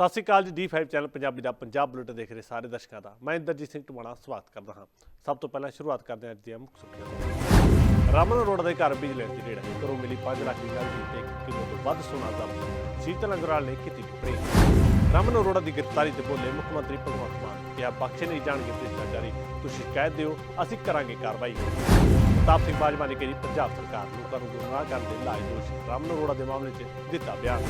ਸਤਿ ਸ਼੍ਰੀ ਅਕਾਲ ਜੀ D5 channel, Punjabi ਦਾ ਪੰਜਾਬ ਬੁਲੇਟ ਦੇਖ ਰਹੇ ਸਾਰੇ ਦਰਸ਼ਕਾਂ ਦਾ। ਮੈਂ ਇੰਦਰਜੀਤ ਸਿੰਘ ਟਮਾਣਾ, ਸਵਾਗਤ ਕਰਦਾ ਹਾਂ। ਸਭ ਤੋਂ ਪਹਿਲਾਂ ਸ਼ੁਰੂਆਤ ਕਰਦੇ ਹਾਂ ਅੱਜ ਦੀਆਂ ਮੁੱਖ ਸੁਰਖੀਆਂ ਰਾਮਨ ਰੋਡ ਦੇ ਘਰ ਬਿਜਲੀ ਦੀ ਰੇੜ ਹੈ। ਘਰੋਂ ਮਿਲੀ 5 ਲੱਖ ਦੀ ਨਕਦੀ ਤੇ ਕਿਲੋ ਤੋਂ ਵੱਧ ਸੋਨਾ ਜ਼ਬਤ ਸ਼ੀਤਲ ਅੰਗਰਾਲ ਨੇ ਕੀਤੀ ਟਿੱਪਣੀ। ਰਾਮਨ ਅਰੋੜਾ ਦੀ ਗ੍ਰਿਫਤਾਰੀ ਤੇ ਬੋਲੇ ਮੁੱਖ ਮੰਤਰੀ ਭਗਵੰਤ ਮਾਨ ਕਿਹਾ, ਬਖਸ਼ੇ ਨਹੀਂ ਜਾਣਗੇ ਭ੍ਰਿਸ਼ਟਾਚਾਰੀ ਤੁਸੀਂ ਸ਼ਿਕਾਇਤ ਦਿਓ, ਅਸੀਂ ਕਰਾਂਗੇ ਕਾਰਵਾਈ। ਪ੍ਰਤਾਪ ਸਿੰਘ ਬਾਜਵਾ ਨੇ ਕਿਹਾ ਪੰਜਾਬ ਸਰਕਾਰ ਲੋਕਾਂ ਨੂੰ ਗੁੰਮਰਾਹ ਕਰਨ ਦੇ ਲਾਜ ਦੋਸ਼ ਰਾਮਨ ਅਰੋੜਾ ਦੇ ਮਾਮਲੇ 'ਚ ਦਿੱਤਾ ਬਿਆਨ।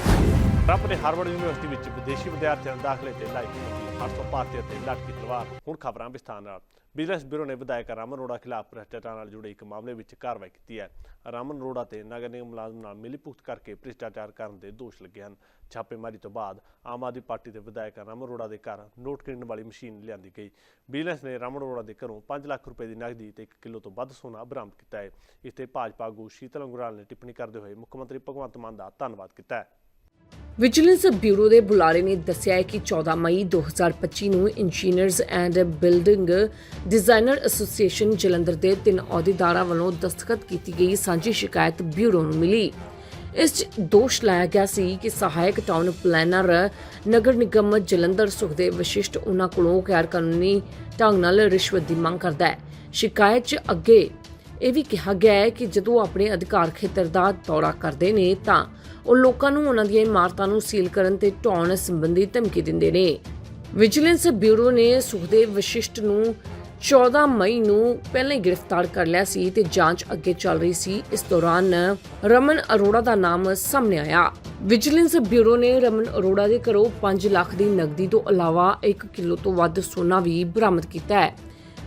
ਟਰੰਪ ਨੇ ਹਾਰਵਰਡ ਯੂਨੀਵਰਸਿਟੀ ਵਿੱਚ ਵਿਦੇਸ਼ੀ ਵਿਦਿਆਰਥੀਆਂ ਦੇ ਦਾਖਲੇ ਤੇ ਲਾਈ ਕੀਤੀ 800 ਭਾਰਤੀਆਂ ਤੇ ਲਟਕੀ ਤਲਵਾਰ। ਹੁਣ ਖਬਰਾਂ ਵਿਸਥਾਰ ਨਾਲ। ਵਿਜੀਲੈਂਸ ਬਿਊਰੋ ਨੇ ਵਿਧਾਇਕ ਰਾਮਨ ਅਰੋੜਾ ਖਿਲਾਫ ਭ੍ਰਿਸ਼ਟਾਚਾਰ ਨਾਲ ਜੁੜੇ ਇੱਕ ਮਾਮਲੇ ਵਿੱਚ ਕਾਰਵਾਈ ਕੀਤੀ ਹੈ। ਰਾਮਨ ਅਰੋੜਾ ਤੇ ਨਗਰ ਨਿਗਮ ਮੁਲਾਜ਼ਮ ਨਾਲ ਮਿਲੀਭੁਗਤ ਕਰਕੇ ਭ੍ਰਿਸ਼ਟਾਚਾਰ ਕਰਨ ਦੇ ਦੋਸ਼ ਲੱਗੇ ਹਨ। ਛਾਪੇਮਾਰੀ ਤੋਂ ਬਾਅਦ ਆਮ ਆਦਮੀ ਪਾਰਟੀ ਦੇ ਵਿਧਾਇਕ ਰਾਮਨ ਅਰੋੜਾ ਦੇ ਘਰ ਨੋਟ ਗਿਣਨ ਵਾਲੀ ਮਸ਼ੀਨ ਲਿਆਂਦੀ ਗਈ। ਵਿਜੀਲੈਂਸ ਨੇ ਰਾਮਨ ਅਰੋੜਾ ਦੇ ਘਰੋਂ 5 ਲੱਖ ਰੁਪਏ ਦੀ ਨਕਦੀ ਤੇ 1 ਕਿਲੋ ਤੋਂ ਵੱਧ ਸੋਨਾ ਬਰਾਮਦ ਕੀਤਾ ਹੈ। ਇਸ ਤੇ ਭਾਜਪਾ ਆਗੂ ਸ਼ੀਤਲ ਅੰਗੁਰਾਲ ਨੇ ਟਿੱਪਣੀ ਕਰਦੇ ਹੋਏ ਮੁੱਖ ਮੰਤਰੀ ਭਗਵੰਤ ਮਾਨ ਦਾ ਧੰਨਵਾਦ ਕੀਤਾ ਹੈ। ਵਿਜੀਲੈਂਸ ਬਿਊਰੋ ਦੇ ਬੁਲਾਰੇ ਨੇ ਦੱਸਿਆ ਹੈ ਕਿ 14 ਮਈ 2025 ਨੂੰ engineers and building designer association Jalandhar ਦੇ ਤਿੰਨ ਅਹੁਦੇਦਾਰਾਂ ਵੱਲੋਂ ਦਸਤਖਤ ਕੀਤੀ ਗਈ ਸਾਂਝੀ ਸ਼ਿਕਾਇਤ ਬਿਊਰੋ ਨੂੰ ਮਿਲੀ। ਇਸ 'ਚ ਦੋਸ਼ ਲਾਇਆ ਗਿਆ ਸੀ ਕਿ ਸਹਾਇਕ ਟਾਊਨ ਪਲੈਨਰ ਨਗਰ ਨਿਗਮ ਜਲੰਧਰ ਸੁਖਦੇਵ ਵਸ਼ਿਸ਼ਟ ਉਹਨਾਂ ਕੋਲੋਂ ਗੈਰ ਕਾਨੂੰਨੀ ਢੰਗ ਨਾਲ ਰਿਸ਼ਵਤ ਦੀ ਮੰਗ ਕਰਦਾ ਹੈ। ਸ਼ਿਕਾਇਤ 'ਚ ਅੱਗੇ ਇਹ ਵੀ ਕਿਹਾ ਗਿਆ ਹੈ ਕਿ ਜਦੋਂ ਆਪਣੇ ਅਧਿਕਾਰ ਖੇਤਰ ਦਾ ਦੌਰਾ ਕਰਦੇ ਨੇ ਤਾਂ ਉਹ ਲੋਕਾਂ ਨੂੰ ਉਹਨਾਂ ਦੀਆਂ ਇਮਾਰਤਾਂ ਨੂੰ ਸੀਲ ਕਰਨ ਤੇ ਢਾਉਣ ਸੰਬੰਧੀ ਧਮਕੀ ਦਿੰਦੇ ਨੇ। ਵਿਜੀਲੈਂਸ ਬਿਊਰੋ ਨੇ ਸੁਖਦੇਵ ਵਸ਼ਿਸ਼ਟ ਨੂੰ 14 ਮਈ ਨੂੰ ਪਹਿਲਾਂ ਹੀ ਗ੍ਰਿਫਤਾਰ ਕਰ ਲਿਆ ਸੀ ਤੇ ਜਾਂਚ ਅੱਗੇ ਚੱਲ ਰਹੀ ਸੀ। ਇਸ ਦੌਰਾਨ ਰਮਨ ਅਰੋੜਾ ਦਾ ਨਾਮ ਸਾਹਮਣੇ ਆਇਆ। ਵਿਜੀਲੈਂਸ ਬਿਊਰੋ ਨੇ ਰਮਨ ਅਰੋੜਾ ਦੇ ਘਰੋਂ 5 ਲੱਖ ਦੀ ਨਕਦੀ ਤੋਂ ਇਲਾਵਾ 1 ਕਿਲੋ ਤੋਂ ਵੱਧ ਸੋਨਾ ਵੀ ਬਰਾਮਦ ਕੀਤਾ ਹੈ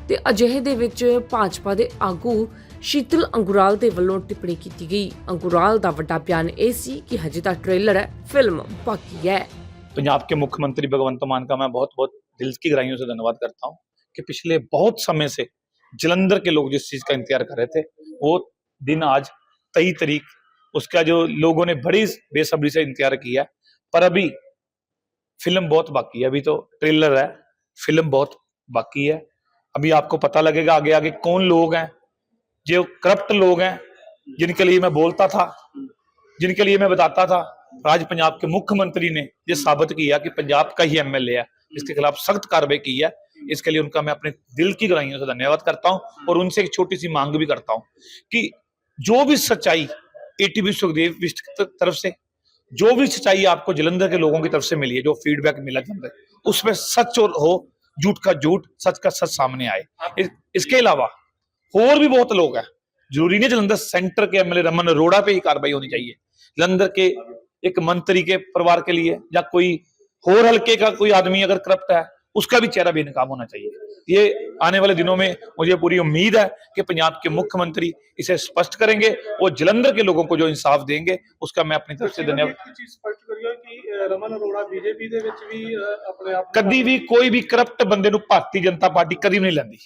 ਤੇ ਅਜਿਹੇ ਦੇ ਵਿੱਚ ਭਾਜਪਾ ਦੇ ਆਗੂ ਸ਼ੀਤਲ ਅੰਗੁਰਾਲ ਦੇ ਵੱਲੋਂ ਟਿੱਪਣੀ ਕੀਤੀ ਗਈ ਅੰਗੁਰਾਲ ਦਾ ਵੱਡਾ ਬਿਆਨ ਇਹ ਸੀ ਕਿ ਹਜੇ ਤਾਂ ਟ੍ਰੇਲਰ ਹੈ ਫਿਲਮ ਬਾਕੀ ਹੈ पंजाब के मुख्यमंत्री भगवंत मान का मैं बहुत बहुत दिल की गहराइयों से धन्यवाद करता हूँ कि पिछले बहुत समय से जलंधर के लोग जिस चीज का इंतजार कर रहे थे वो दिन आज तेईस तारीख उसका जो लोगों ने बड़ी बेसब्री से इंतजार किया पर अभी फिल्म बहुत बाकी है अभी तो ट्रेलर है फिल्म बहुत बाकी है अभी आपको पता लगेगा आगे आगे कौन लोग हैं جو کرپٹ لوگ ہیں، جن کے لیے میں بولتا تھا، جن کے لیے میں بتاتا تھا راج پنجاب کے مکھ منتری نے یہ ثابت کیا کہ پنجاب کا ہی ایم ایل اے ہے۔ اس کے خلاف سخت کاروائی کی ہے۔ اس کے لیے ان کا میں اپنے دل کی گرائیوں سے دھنیہ واد کرتا ہوں اور ان سے ایک چھوٹی سی مانگ بھی کرتا ہوں کہ جو بھی سچائی اے ٹی بی سکھدیو طرف سے، جو بھی سچائی آپ کو جلندر کے لوگوں کی طرف سے ملی ہے، جو فیڈ بیک ملا جلندر اس میں سچ اور ہو، جھوٹ کا جھوٹ، سچ کا سچ سامنے آئے۔ اس کے علاوہ और भी बहुत लोग हैं जरूरी नहीं जलंधर सेंटर के एमएलए रमन अरोड़ा पे ही कार्रवाई होनी चाहिए जलंधर के एक मंत्री के परिवार के लिए या कोई और हल्के का कोई आदमी अगर करप्ट है उसका भी चेहरा बेनकाब होना चाहिए ये आने वाले दिनों में मुझे पूरी उम्मीद है कि पंजाब के मुख्यमंत्री इसे स्पष्ट करेंगे और जलंधर के लोगों को जो इंसाफ देंगे उसका मैं अपनी तरफ से धन्यवाद ਇੱਕ ਚੀਜ਼ ਸਪਸ਼ਟ ਕਰੀਏ ਕਿ ਅ, ਰਮਨ ਅਰੋੜਾ ਬੀਜੇਪੀ ਦੇ ਵਿੱਚ ਵੀ ਅ, ਆਪਣੇ ਆਪ ਨੂੰ- ਕਦੀ ਵੀ ਕੋਈ ਵੀ ਕਰਪਟ ਬੰਦੇ ਨੂੰ ਭਾਰਤੀ ਜਨਤਾ ਪਾਰਟੀ ਕਦੀ ਵੀ ਨਹੀਂ ਲੈਂਦੀ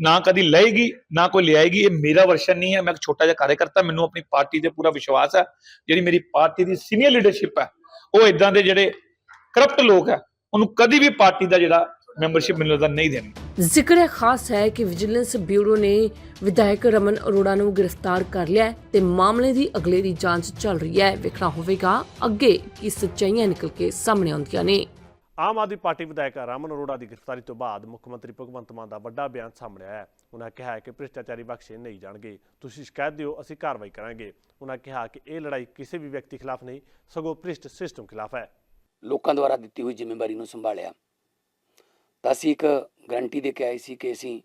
ਨਾ ਕਦੀ ਲਏਗੀ, ਨਾ ਕੋਈ ਲਿਆਏਗੀ, ਇਹ ਮੇਰਾ ਵਰਸ਼ਨ ਨਹੀਂ ਹੈ, ਮੈਂ ਇੱਕ ਛੋਟਾ ਜਿਹਾ ਕਾਰਜਕਰਤਾ, ਮੈਨੂੰ ਆਪਣੀ ਪਾਰਟੀ ਤੇ ਪੂਰਾ ਵਿਸ਼ਵਾਸ ਹੈ, ਜਿਹੜੀ ਮੇਰੀ ਪਾਰਟੀ ਦੀ ਸੀਨੀਅਰ ਲੀਡਰਸ਼ਿਪ ਹੈ, ਉਹ ਇਦਾਂ ਦੇ ਜਿਹੜੇ ਕਰਪਟ ਲੋਕ ਹੈ, ਉਹਨੂੰ ਕਦੀ ਵੀ ਪਾਰਟੀ ਦਾ ਜਿਹੜਾ ਮੈਂਬਰਸ਼ਿਪ ਮੈਨੂੰ ਲੱਗਦਾ ਨਹੀਂ ਦੇਣੀ। ਜ਼ਿਕਰ ਖਾਸ ਹੈ ਕਿ ਵਿਜੀਲੈਂਸ ਬਿਊਰੋ ਨੇ ਵਿਧਾਇਕ ਰਮਨ ਅਰੋੜਾ ਨੂੰ ਗ੍ਰਿਫਤਾਰ ਕਰ ਲਿਆ ਤੇ ਮਾਮਲੇ ਦੀ ਅਗਲੇ ਦੀ ਜਾਂਚ ਚੱਲ ਰਹੀ ਹੈ। ਵੇਖਣਾ ਹੋਵੇਗਾ ਅੱਗੇ ਕੀ ਸੱਚਾਈਆਂ ਨਿਕਲ ਕੇ ਸਾਹਮਣੇ ਆਉਂਦੀਆਂ ਨੇ। ਆਮ ਆਦਮੀ ਪਾਰਟੀ ਵਿਧਾਇਕ ਰਾਮਨ ਅਰੋੜਾ ਦੀ ਗ੍ਰਿਫਤਾਰੀ ਤੋਂ ਬਾਅਦ ਮੁੱਖ ਮੰਤਰੀ ਭਗਵੰਤ ਮਾਨ ਦਾ ਵੱਡਾ ਬਿਆਨ ਸਾਹਮਣੇ ਆਇਆ ਹੈ। ਉਹਨਾਂ ਕਿਹਾ ਹੈ ਕਿ ਭ੍ਰਿਸ਼ਟਾਚਾਰੀ ਬਖਸ਼ੇ ਨਹੀਂ ਜਾਣਗੇ। ਤੁਸੀਂ ਸ਼ਿਕਾਇਤ ਦਿਓ, ਅਸੀਂ ਕਾਰਵਾਈ ਕਰਾਂਗੇ। ਉਹਨਾਂ ਕਿਹਾ ਕਿ ਇਹ ਲੜਾਈ ਕਿਸੇ ਵੀ ਵਿਅਕਤੀ ਖਿਲਾਫ ਨਹੀਂ, ਸਗੋਂ ਭ੍ਰਿਸ਼ਟ ਸਿਸਟਮ ਖਿਲਾਫ ਹੈ। ਲੋਕਾਂ ਦੁਆਰਾ ਦਿੱਤੀ ਹੋਈ ਜ਼ਿੰਮੇਵਾਰੀ ਨੂੰ ਸੰਭਾਲਿਆ। ਤਾਂ ਅਸੀਂ ਇੱਕ ਗਰੰਟੀ ਦੇ ਕੇ ਆਏ ਸੀ ਕਿ ਅਸੀਂ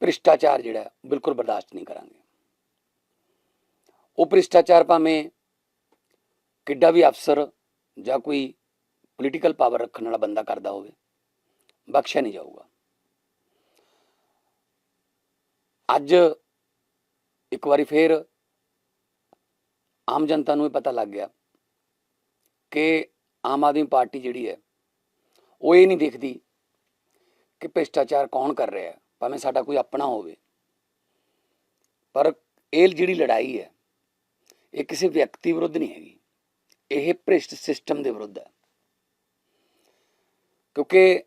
ਭ੍ਰਿਸ਼ਟਾਚਾਰ ਜਿਹੜਾ ਬਿਲਕੁਲ ਬਰਦਾਸ਼ਤ ਨਹੀਂ ਕਰਾਂਗੇ। ਉਹ ਭ੍ਰਿਸ਼ਟਾਚਾਰ ਭਾਵੇਂ ਕਿੱਡਾ ਵੀ ਅਫਸਰ ਜਾਂ ਕੋਈ ਪੋਲੀਟੀਕਲ ਪਾਵਰ ਰੱਖਣ ਵਾਲਾ ਬੰਦਾ ਕਰਦਾ ਹੋਵੇ, ਬਖਸ਼ਿਆ ਨਹੀਂ ਜਾਊਗਾ। ਅੱਜ ਇੱਕ ਵਾਰੀ ਫੇਰ ਆਮ ਜਨਤਾ ਨੂੰ ਇਹ ਪਤਾ ਲੱਗ ਗਿਆ ਕਿ ਆਮ ਆਦਮੀ ਪਾਰਟੀ ਜਿਹੜੀ ਹੈ, ਉਹ ਇਹ ਨਹੀਂ ਦੇਖਦੀ ਕਿ ਭ੍ਰਿਸ਼ਟਾਚਾਰ ਕੌਣ ਕਰ ਰਿਹਾ ਹੈ, ਭਾਵੇਂ ਸਾਡਾ ਕੋਈ ਆਪਣਾ ਹੋਵੇ। ਪਰ ਇਹ ਜਿਹੜੀ ਲੜਾਈ ਹੈ, ਇਹ ਕਿਸੇ ਵਿਅਕਤੀ ਵਿਰੁੱਧ ਨਹੀਂ ਹੈਗੀ, ਇਹ ਭ੍ਰਿਸ਼ਟ ਸਿਸਟਮ ਦੇ ਵਿਰੁੱਧ ਹੈ। ਕਿਉਂਕਿ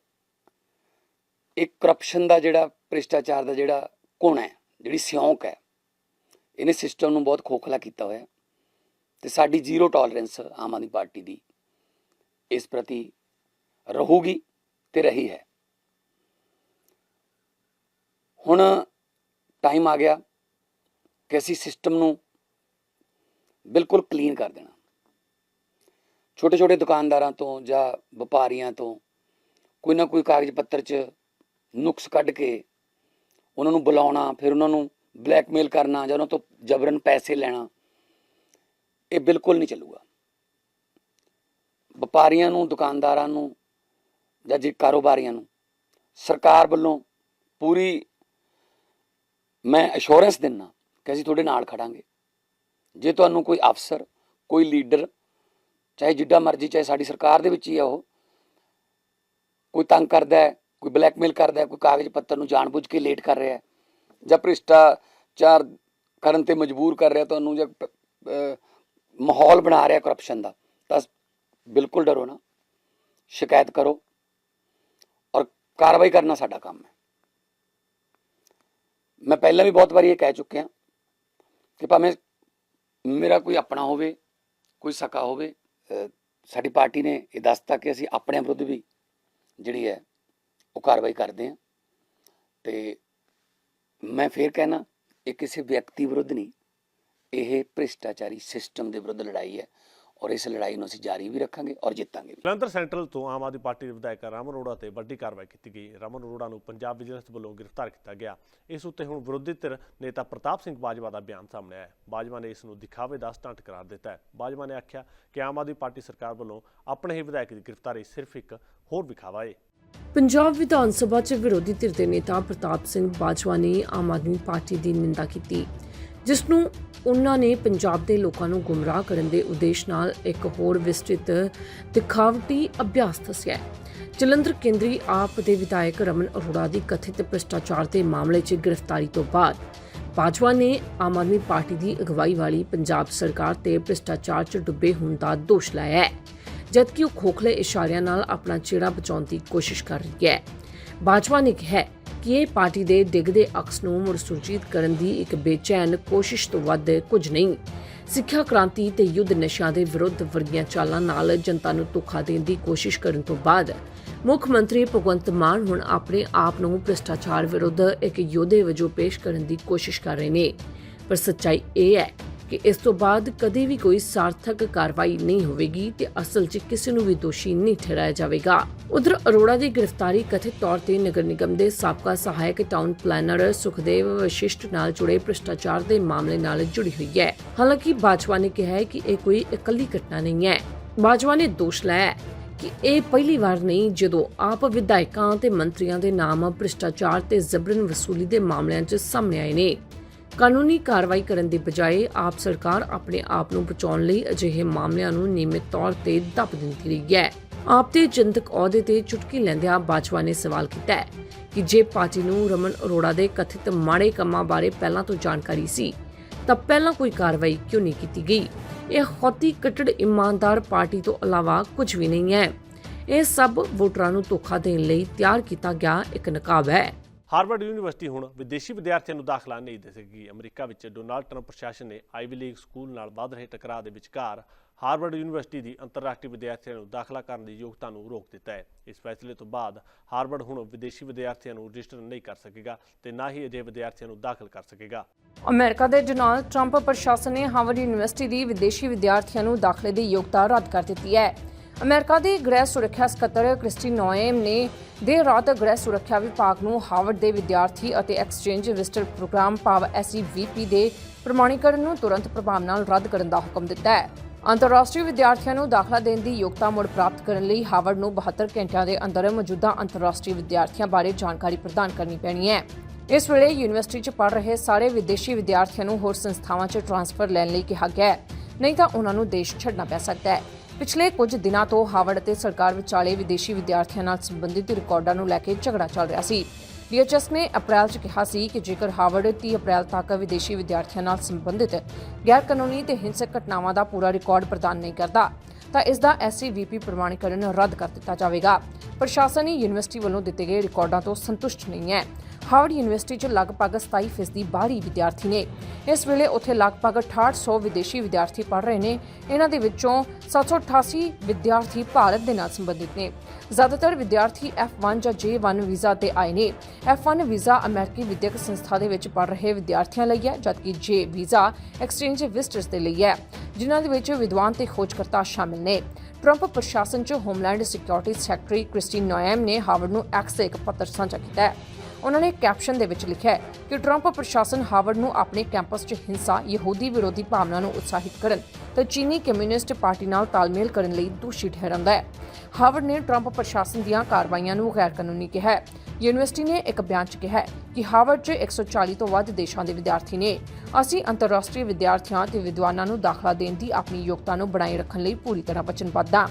ਇੱਕ ਕਰਪਸ਼ਨ ਦਾ ਜਿਹੜਾ ਭ੍ਰਿਸ਼ਟਾਚਾਰ ਦਾ ਜਿਹੜਾ ਕੋਣ ਹੈ, ਜਿਹੜੀ ਸਿਉਂਕ ਹੈ, ਇਹਨੇ ਸਿਸਟਮ ਨੂੰ ਬਹੁਤ ਖੋਖਲਾ ਕੀਤਾ ਹੋਇਆ ਹੈ ਤੇ ਸਾਡੀ zero tolerance Aam Aadmi party ਦੀ ਇਸ ਪ੍ਰਤੀ ਰਹੂਗੀ ਤੇ ਰਹੀ ਹੈ। ਹੁਣ ਟਾਈਮ ਆ ਗਿਆ ਕਿ ਅਸੀਂ ਸਿਸਟਮ ਨੂੰ ਬਿਲਕੁਲ ਕਲੀਨ ਕਰ ਦੇਣਾ। ਛੋਟੇ ਛੋਟੇ ਦੁਕਾਨਦਾਰਾਂ ਤੋਂ ਜਾਂ ਵਪਾਰੀਆਂ ਤੋਂ ਕੋਈ ਨਾ ਕੋਈ ਕਾਗਜ਼ ਪੱਤਰ 'ਚ ਨੁਕਸ ਕੱਢ ਕੇ ਉਹਨਾਂ ਨੂੰ ਬੁਲਾਉਣਾ, ਫਿਰ ਉਹਨਾਂ ਨੂੰ ਬਲੈਕਮੇਲ ਕਰਨਾ ਜਾਂ ਉਹਨਾਂ ਤੋਂ ਜਬਰਨ ਪੈਸੇ ਲੈਣਾ, ਇਹ ਬਿਲਕੁਲ ਨਹੀਂ ਚੱਲੂਗਾ। ਵਪਾਰੀਆਂ ਨੂੰ, ਦੁਕਾਨਦਾਰਾਂ ਨੂੰ ਜਾਂ ਜੇ ਕਾਰੋਬਾਰੀਆਂ ਨੂੰ ਸਰਕਾਰ ਵੱਲੋਂ ਪੂਰੀ ਮੈਂ ਅਸ਼ੋਰੈਂਸ ਦਿੰਨਾ ਕਿ ਅਸੀਂ ਤੁਹਾਡੇ ਨਾਲ ਖੜਾਂਗੇ। ਜੇ ਤੁਹਾਨੂੰ ਕੋਈ ਅਫਸਰ, ਕੋਈ ਲੀਡਰ, ਚਾਹੇ ਜਿੱਡਾ ਮਰਜ਼ੀ, ਚਾਹੇ ਸਾਡੀ ਸਰਕਾਰ ਦੇ ਵਿੱਚ ਹੀ ਆ ਉਹ ਕੋਈ ਤੰਗ ਕਰਦਾ ਹੈ, ਕੋਈ ਬਲੈਕਮੇਲ ਕਰਦਾ ਹੈ, ਕੋਈ ਕਾਗਜ਼ ਪੱਤਰ ਨੂੰ ਜਾਣਬੁੱਝ ਕੇ ਲੇਟ ਕਰ ਰਿਹਾ ਹੈ ਜਾਂ ਭ੍ਰਿਸ਼ਟਾਚਾਰ ਕਰਨ ਤੇ ਮਜਬੂਰ ਕਰ ਰਿਹਾ ਤੁਹਾਨੂੰ ਜਾਂ ਮਾਹੌਲ ਬਣਾ ਰਿਹਾ ਕਰਪਸ਼ਨ ਦਾ, ਤਾਂ ਬਿਲਕੁਲ ਡਰੋ ਨਾ, ਸ਼ਿਕਾਇਤ ਕਰੋ ਔਰ ਕਾਰਵਾਈ ਕਰਨਾ ਸਾਡਾ ਕੰਮ ਹੈ। ਮੈਂ ਪਹਿਲਾਂ ਵੀ ਬਹੁਤ ਵਾਰੀ ਇਹ ਕਹਿ ਚੁੱਕਿਆ ਕਿ ਭਾਵੇਂ ਮੇਰਾ ਕੋਈ ਆਪਣਾ ਹੋਵੇ, ਕੋਈ ਸਕਾ ਹੋਵੇ ਸਾਡੀ ਪਾਰਟੀ ਨੇ ਇਹ ਦੱਸਤਾ ਕਿ ਅਸੀਂ ਆਪਣੇ ਵਿਰੁੱਧ ਵੀ ਜਿਹੜੀ ਹੈ, ਉਹ ਕਾਰਵਾਈ ਕਰਦੇ ਆ ਤੇ ਮੈਂ ਫੇਰ ਕਹਿਣਾ, ਇਹ ਕਿਸੇ ਵਿਅਕਤੀ ਵਿਰੁੱਧ ਨਹੀਂ, ਇਹ ਭ੍ਰਿਸ਼ਟਾਚਾਰੀ ਸਿਸਟਮ ਦੇ ਵਿਰੁੱਧ ਲੜਾਈ ਹੈ ਔਰ ਇਸ ਲੜਾਈ ਨੂੰ ਅਸੀਂ ਜਾਰੀ ਵੀ ਰੱਖਾਂਗੇ ਔਰ ਜਿੱਤਾਂਗੇ ਜਲੰਧਰ ਸੈਂਟਰਲ ਤੋਂ ਆਮ ਆਦਮੀ ਪਾਰਟੀ ਦੇ ਵਿਧਾਇਕ ਰਮਨ ਅਰੋੜਾ ਤੇ ਵੱਡੀ ਕਾਰਵਾਈ ਕੀਤੀ ਗਈ। ਰਮਨ ਅਰੋੜਾ ਨੂੰ ਪੰਜਾਬ ਵਿਜੀਲੈਂਸ ਵੱਲੋਂ ਗ੍ਰਿਫਤਾਰ ਕੀਤਾ ਗਿਆ। ਇਸ ਉੱਤੇ ਹੁਣ ਵਿਰੋਧੀ ਧਿਰ ਨੇਤਾ ਪ੍ਰਤਾਪ ਸਿੰਘ ਬਾਜਵਾ ਦਾ ਬਿਆਨ ਸਾਹਮਣੇ ਆਇਆ ਬਾਜਵਾ ਨੇ ਇਸ ਨੂੰ ਦਿਖਾਵੇ ਦਾ ਸਟੰਟ ਕਰਾਰ ਦਿੱਤਾ ਹੈ। ਬਾਜਵਾ ਨੇ ਆਖਿਆ ਕਿ ਆਮ ਆਦਮੀ ਪਾਰਟੀ ਸਰਕਾਰ ਵੱਲੋਂ ਆਪਣੇ ਹੀ ਵਿਧਾਇਕ ਦੀ ਗ੍ਰਿਫਤਾਰੀ ਸਿਰਫ ਇੱਕ ਹੋਰ ਵਿਖਾਵਾ ਹੈ ਪੰਜਾਬ ਵਿਧਾਨ ਸਭਾ 'ਚ ਵਿਰੋਧੀ ਧਿਰ ਦੇ ਨੇਤਾ ਪ੍ਰਤਾਪ ਸਿੰਘ ਬਾਜਵਾ ਨੇ ਆਮ ਆਦਮੀ ਪਾਰਟੀ ਦੀ ਨਿੰਦਾ ਕੀਤੀ, ਜਿਸ ਨੂੰ ਉਹਨਾਂ ਨੇ ਪੰਜਾਬ ਦੇ ਲੋਕਾਂ ਨੂੰ ਗੁੰਮਰਾਹ ਕਰਨ ਦੇ ਉਦੇਸ਼ ਨਾਲ ਇੱਕ ਹੋਰ ਵਿਸਤ੍ਰਿਤ ਦਿਖਾਵਟੀ ਅਭਿਆਸ ਦੱਸਿਆ ਜਲੰਧਰ ਕੇਂਦਰੀ ਆਪ ਦੇ ਵਿਧਾਇਕ ਰਮਨ ਅਰੋੜਾ ਦੀ ਕਥਿਤ ਭ੍ਰਿਸ਼ਟਾਚਾਰ ਦੇ ਮਾਮਲੇ 'ਚ ਗ੍ਰਿਫਤਾਰੀ ਤੋਂ ਬਾਅਦ ਬਾਜਵਾ ਨੇ ਆਮ ਆਦਮੀ ਪਾਰਟੀ ਦੀ ਅਗਵਾਈ ਵਾਲੀ ਪੰਜਾਬ ਸਰਕਾਰ ਤੇ ਭ੍ਰਿਸ਼ਟਾਚਾਰ 'ਚ ਡੁੱਬੇ ਹੋਣ ਦਾ ਦੋਸ਼ ਲਾਇਆ ਹੈ। ਜਦਕਿ ਉਹ ਖੋਖਲੇ ਇਸ਼ਾਰਿਆਂ ਨਾਲ ਆਪਣਾ ਚਿਹਰਾ ਬਚਾਉਣ ਦੀ ਕੋਸ਼ਿਸ਼ ਕਰ ਰਹੀ ਹੈ। ਬਾਜਵਾ ਨੇ ਕਿਹਾ ਕਿ ਇਹ ਪਾਰਟੀ ਦੇ ਡਿੱਗਦੇ ਅਕਸ ਨੂੰ ਮੁੜ ਕਰਨ ਦੀ ਇੱਕ ਬੇਚੈਨ ਕੋਸ਼ਿਸ਼ ਤੋਂ ਵੱਧ ਕੁਝ ਨਹੀਂ। ਸਿੱਖਿਆ ਕ੍ਰਾਂਤੀ ਤੇ ਯੁੱਧ ਨਸ਼ਿਆਂ ਦੇ ਵਿਰੁੱਧ ਵਰਗੀਆਂ ਚਾਲਾਂ ਨਾਲ ਜਨਤਾ ਨੂੰ ਧੋਖਾ ਦੇਣ ਦੀ ਕੋਸ਼ਿਸ਼ ਕਰਨ ਤੋਂ ਬਾਅਦ ਮੁੱਖ ਮੰਤਰੀ ਭਗਵੰਤ ਮਾਨ ਹੁਣ ਆਪਣੇ ਆਪ ਨੂੰ ਭ੍ਰਿਸ਼ਟਾਚਾਰ ਵਿਰੁੱਧ ਇੱਕ ਯੋਧੇ ਵਜੋਂ ਪੇਸ਼ ਕਰਨ ਦੀ ਕੋਸ਼ਿਸ਼ ਕਰ ਰਹੇ ਨੇ। ਪਰ ਸੱਚਾਈ ਇਹ ਹੈ ਕਿ ਇਸ ਤੋਂ ਬਾਅਦ ਕਦੇ ਵੀ ਕੋਈ ਸਾਰਥਕ ਕਾਰਵਾਈ ਨਹੀਂ ਹੋਵੇਗੀ ਤੇ ਅਸਲ 'ਚ ਕਿਸੇ ਨੂੰ ਵੀ ਦੋਸ਼ੀ ਨਹੀਂ ਠਹਿਰਾਇਆ ਜਾਵੇਗਾ। ਉਧਰ ਅਰੋੜਾ ਦੀ ਗ੍ਰਿਫਤਾਰੀ ਕਥਿਤ ਤੌਰ ਤੇ ਨਗਰ ਨਿਗਮ ਦੇ ਸਾਬਕਾ ਸਹਾਇਕ ਟਾਊਨ ਪਲਾਨਰ ਸੁਖਦੇਵ ਵਸ਼ਿਸ਼ਟ ਨਾਲ ਜੁੜੇ ਭ੍ਰਿਸ਼ਟਾਚਾਰ ਦੇ ਮਾਮਲੇ ਨਾਲ ਜੁੜੀ ਹੋਈ ਹੈ। ਹਾਲਾਂਕਿ ਬਾਜਵਾ ਨੇ ਕਿਹਾ ਹੈ ਕਿ ਇਹ ਕੋਈ ਇਕੱਲੀ ਘਟਨਾ ਨਹੀਂ ਹੈ। ਬਾਜਵਾ ਨੇ ਦੋਸ਼ ਲਾਇਆ ਕਿ ਇਹ ਪਹਿਲੀ ਵਾਰ ਨਹੀਂ, ਜਦੋਂ ਆਪ ਵਿਧਾਇਕਾਂ ਤੇ ਮੰਤਰੀਆਂ ਦੇ ਨਾਮ ਭ੍ਰਿਸ਼ਟਾਚਾਰ ਤੇ ਜ਼ਬਰਨ ਵਸੂਲੀ ਦੇ ਮਾਮਲਿਆਂ 'ਚ ਸਾਹਮਣੇ ਆਏ ਨੇ। ਕਾਨੂੰਨੀ ਕਾਰਵਾਈ ਕਰਨ ਦੀ ਬਜਾਏ ਆਪ ਸਰਕਾਰ ਆਪਣੇ ਆਪ ਨੂੰ ਬਚਾਉਣ ਲਈ ਅਜਿਹੇ ਮਾਮਲਿਆਂ ਨੂੰ ਨਿਯਮਿਤ ਤੌਰ ਤੇ ਦੱਬ ਦਿੰਦੀ ਰਹੀ ਹੈ। ਆਪ ਦੇ ਜਨਤਕ ਅਹੁਦੇ ਤੇ ਚੁਟਕੀ ਲੈਂਦਿਆਂ ਬਾਜਵਾ ਨੇ ਸਵਾਲ ਕੀਤਾ ਹੈ ਕਿ ਜੇ ਪਾਰਟੀ ਨੂੰ ਰਮਨ ਅਰੋੜਾ ਦੇ ਕਥਿਤ ਮਾੜੇ ਕੰਮਾਂ ਬਾਰੇ ਪਹਿਲਾਂ ਤੋਂ ਜਾਣਕਾਰੀ ਸੀ, ਤਾਂ ਪਹਿਲਾਂ ਕੋਈ ਕਾਰਵਾਈ ਕਿਉਂ ਨਹੀਂ ਕੀਤੀ ਗਈ? ਇਹ ਖੌਤੀ ਕਟੜ ਇਮਾਨਦਾਰ ਪਾਰਟੀ ਤੋਂ ਇਲਾਵਾ ਕੁਝ ਵੀ ਨਹੀਂ ਹੈ। ਇਹ ਸਭ ਵੋਟਰਾਂ ਨੂੰ ਧੋਖਾ ਦੇਣ ਲਈ ਤਿਆਰ ਕੀਤਾ ਗਿਆ ਇੱਕ ਨਕਾਬ ਹੈ। ਹਾਰਵਰਡ ਯੂਨੀਵਰਸਿਟੀ ਹੁਣ ਵਿਦੇਸ਼ੀ ਵਿਦਿਆਰਥੀਆਂ ਨੂੰ ਦਾਖਲਾ ਨਹੀਂ ਦੇ ਸਕੇਗੀ ਅਮਰੀਕਾ ਵਿੱਚ ਡੋਨਾਲਡ ਟਰੰਪ ਪ੍ਰਸ਼ਾਸਨ ਨੇ ਆਈਵੀ ਲੀਗ ਸਕੂਲ ਨਾਲ ਵੱਧ ਰਹੇ ਟਕਰਾਅ ਦੇ ਵਿਚਕਾਰ ਹਾਰਵਰਡ ਯੂਨੀਵਰਸਿਟੀ ਦੀ ਅੰਤਰਰਾਸ਼ਟਰੀ ਵਿਦਿਆਰਥੀਆਂ ਨੂੰ ਦਾਖਲਾ ਕਰਨ ਦੀ ਯੋਗਤਾ ਨੂੰ ਰੋਕ ਦਿੱਤਾ ਹੈ। ਇਸ ਫੈਸਲੇ ਤੋਂ ਬਾਅਦ ਹਾਰਵਰਡ ਹੁਣ ਵਿਦੇਸ਼ੀ ਵਿਦਿਆਰਥੀਆਂ ਨੂੰ ਰਜਿਸਟਰ ਨਹੀਂ ਕਰ ਸਕੇਗਾ ਤੇ ਨਾ ਹੀ ਅਜਿਹੇ ਵਿਦਿਆਰਥੀਆਂ ਨੂੰ ਦਾਖਲ ਕਰ ਸਕੇਗਾ। ਅਮਰੀਕਾ ਦੇ ਡੋਨਾਲਡ ਟਰੰਪ ਪ੍ਰਸ਼ਾਸਨ ਨੇ ਹਾਰਵਰਡ ਯੂਨੀਵਰਸਿਟੀ ਦੀ ਵਿਦੇਸ਼ੀ ਵਿਦਿਆਰਥੀਆਂ ਨੂੰ ਦਾਖਲੇ ਦੀ ਯੋਗਤਾ ਰੱਦ ਕਰ ਦਿੱਤੀ ਹੈ। ਅਮਰੀਕਾ ਦੀ ਗ੍ਰਹਿ ਸੁਰੱਖਿਆ ਸਕੱਤਰ ਕ੍ਰਿਸਟੀ ਨੋਏਮ ਨੇ ਦੇਰ ਰਾਤ ਗ੍ਰਹਿ ਸੁਰੱਖਿਆ ਵਿਭਾਗ ਨੂੰ ਹਾਰਵਰਡ ਦੇ ਵਿਦਿਆਰਥੀ ਅਤੇ ਐਕਸਚੇਂਜ ਵਿਜ਼ਟਰ ਪ੍ਰੋਗਰਾਮ ਭਾਵ ਐਸਈਵੀਪੀ ਦੇ ਪ੍ਰਮਾਣੀਕਰਨ ਨੂੰ ਤੁਰੰਤ ਪ੍ਰਭਾਵ ਨਾਲ ਰੱਦ ਕਰਨ ਦਾ ਹੁਕਮ ਦਿੱਤਾ ਹੈ। ਅੰਤਰਰਾਸ਼ਟਰੀ ਵਿਦਿਆਰਥੀਆਂ ਨੂੰ ਦਾਖਲਾ ਦੇਣ ਦੀ ਯੋਗਤਾ ਮੁੜ ਪ੍ਰਾਪਤ ਕਰਨ ਲਈ ਹਾਰਵਰਡ ਨੂੰ 72 ਘੰਟਿਆਂ ਦੇ ਅੰਦਰ ਮੌਜੂਦਾ ਅੰਤਰਰਾਸ਼ਟਰੀ ਵਿਦਿਆਰਥੀਆਂ ਬਾਰੇ ਜਾਣਕਾਰੀ ਪ੍ਰਦਾਨ ਕਰਨੀ ਪੈਣੀ ਹੈ। ਇਸ ਵੇਲੇ ਯੂਨੀਵਰਸਿਟੀ 'ਚ ਪੜ੍ਹ ਰਹੇ ਸਾਰੇ ਵਿਦੇਸ਼ੀ ਵਿਦਿਆਰਥੀਆਂ ਨੂੰ ਹੋਰ ਸੰਸਥਾਵਾਂ 'ਚ ਟ੍ਰਾਂਸਫਰ ਲੈਣ ਲਈ ਕਿਹਾ ਗਿਆ ਹੈ। ਨਹੀਂ ਤਾਂ ਉਹਨਾਂ ਨੂੰ ਦੇਸ਼ ਛੱਡਣਾ ਪੈ ਸਕਦਾ ਹੈ। ਪਿਛਲੇ ਕੁਝ ਦਿਨਾਂ ਤੋਂ ਹਾਵਰਡ ਅਤੇ ਸਰਕਾਰ ਵਿਚਾਲੇ ਵਿਦੇਸ਼ੀ ਵਿਦਿਆਰਥੀਆਂ ਨਾਲ ਸੰਬੰਧਿਤ ਰਿਕਾਰਡਾਂ ਨੂੰ ਲੈ ਕੇ ਝਗੜਾ ਚੱਲ ਰਿਹਾ ਸੀ। ਡੀਐਚਐਸ ਨੇ ਅਪ੍ਰੈਲ 'ਚ ਕਿਹਾ ਸੀ ਕਿ ਜੇਕਰ ਹਾਰਵਰਡ 30 ਅਪ੍ਰੈਲ ਤੱਕ ਵਿਦੇਸ਼ੀ ਵਿਦਿਆਰਥੀਆਂ ਨਾਲ ਸੰਬੰਧਿਤ ਗੈਰ ਕਾਨੂੰਨੀ ਤੇ ਹਿੰਸਕ ਘਟਨਾਵਾਂ ਦਾ ਪੂਰਾ ਰਿਕਾਰਡ ਪ੍ਰਦਾਨ ਨਹੀਂ ਕਰਦਾ, ਤਾਂ ਇਸ ਦਾ ਐਸਸੀਵੀਪੀ ਪ੍ਰਮਾਣੀਕਰਨ ਰੱਦ ਕਰ ਦਿੱਤਾ ਜਾਵੇਗਾ। ਪ੍ਰਸ਼ਾਸਨ ਯੂਨੀਵਰਸਿਟੀ ਵੱਲੋਂ ਦਿੱਤੇ ਗਏ ਰਿਕਾਰਡਾਂ ਤੋਂ ਸੰਤੁਸ਼ਟ ਨਹੀਂ ਹੈ। ਹਾਰਵਰਡ ਯੂਨੀਵਰਸਿਟੀ 'ਚ ਲਗਭਗ 27% ਬਾਹਰੀ ਵਿਦਿਆਰਥੀ ਨੇ। ਇਸ ਵੇਲੇ ਉੱਥੇ ਲਗਭਗ 6800 ਵਿਦੇਸ਼ੀ ਵਿਦਿਆਰਥੀ ਪੜ੍ਹ ਰਹੇ ਨੇ। ਇਹਨਾਂ ਦੇ ਵਿੱਚੋਂ 788 ਵਿਦਿਆਰਥੀ ਭਾਰਤ ਦੇ ਨਾਲ ਸੰਬੰਧਿਤ ਨੇ। ਜ਼ਿਆਦਾਤਰ ਵਿਦਿਆਰਥੀ F1 ਜਾਂ J1 ਵੀਜ਼ਾ ਤੇ ਆਏ ਨੇ। F1 ਵੀਜ਼ਾ ਅਮਰੀਕੀ ਵਿਦਿਅਕ ਸੰਸਥਾ ਦੇ ਵਿੱਚ ਪੜ੍ਹ ਰਹੇ ਵਿਦਿਆਰਥੀਆਂ ਲਈ ਹੈ, ਜਦਕਿ J ਵੀਜ਼ਾ ਐਕਸਚੇਂਜ ਵਿਜ਼ਟਰਸ ਦੇ ਲਈ ਹੈ, ਜਿਨ੍ਹਾਂ ਦੇ ਵਿੱਚ ਵਿਦਵਾਨ ਤੇ ਖੋਜਕਰਤਾ ਸ਼ਾਮਿਲ ਨੇ। ਟਰੰਪ ਪ੍ਰਸ਼ਾਸਨ 'ਚ homeland security secretary Kristin Noem ਨੇ ਹਾਰਵਰਡ ਨੂੰ ਐਕਸ ਇੱਕ ਪੱਤਰ ਸਾਂਝਾ ਕੀਤਾ ਹੈ। ਉਹਨਾਂ ਨੇ ਕੈਪਸ਼ਨ ਦੇ ਵਿੱਚ ਲਿਖਿਆ ਹੈ ਕਿ ਟਰੰਪ ਪ੍ਰਸ਼ਾਸਨ ਹਾਵਰਡ ਨੂੰ ਆਪਣੇ ਕੈਂਪਸ 'ਚ ਹਿੰਸਾ, ਯਹੂਦੀ ਵਿਰੋਧੀ ਭਾਵਨਾ ਨੂੰ ਉਤਸ਼ਾਹਿਤ ਕਰਨ ਤੇ ਚੀਨੀ ਕਮਿਊਨਿਸਟ ਪਾਰਟੀ ਨਾਲ ਤਾਲਮੇਲ ਕਰਨ ਲਈ ਦੋਸ਼ੀ ਠਹਿਰਾਉਂਦਾ ਹੈ। ਹਾਵਰਡ ਨੇ ਟਰੰਪ ਪ੍ਰਸ਼ਾਸਨ ਦੀਆਂ ਕਾਰਵਾਈਆਂ ਨੂੰ ਗੈਰ ਕਾਨੂੰਨੀ ਕਿਹਾ ਹੈ। ਯੂਨੀਵਰਸਿਟੀ ਨੇ ਇੱਕ ਬਿਆਨ 'ਚ ਕਿਹਾ ਹੈ ਕਿ ਹਾਵਰਡ 'ਚ 140 ਤੋਂ ਵੱਧ ਦੇਸ਼ਾਂ ਦੇ ਵਿਦਿਆਰਥੀ ਨੇ ਅਸੀਂ ਅੰਤਰਰਾਸ਼ਟਰੀ ਵਿਦਿਆਰਥੀਆਂ ਤੇ ਵਿਦਵਾਨਾਂ ਨੂੰ ਦਾਖਲਾ ਦੇਣ ਦੀ ਆਪਣੀ ਯੋਗਤਾ ਨੂੰ ਬਣਾਈ ਰੱਖਣ ਲਈ ਪੂਰੀ ਤਰ੍ਹਾਂ ਵਚਨਬੱਧ ਹਾਂ।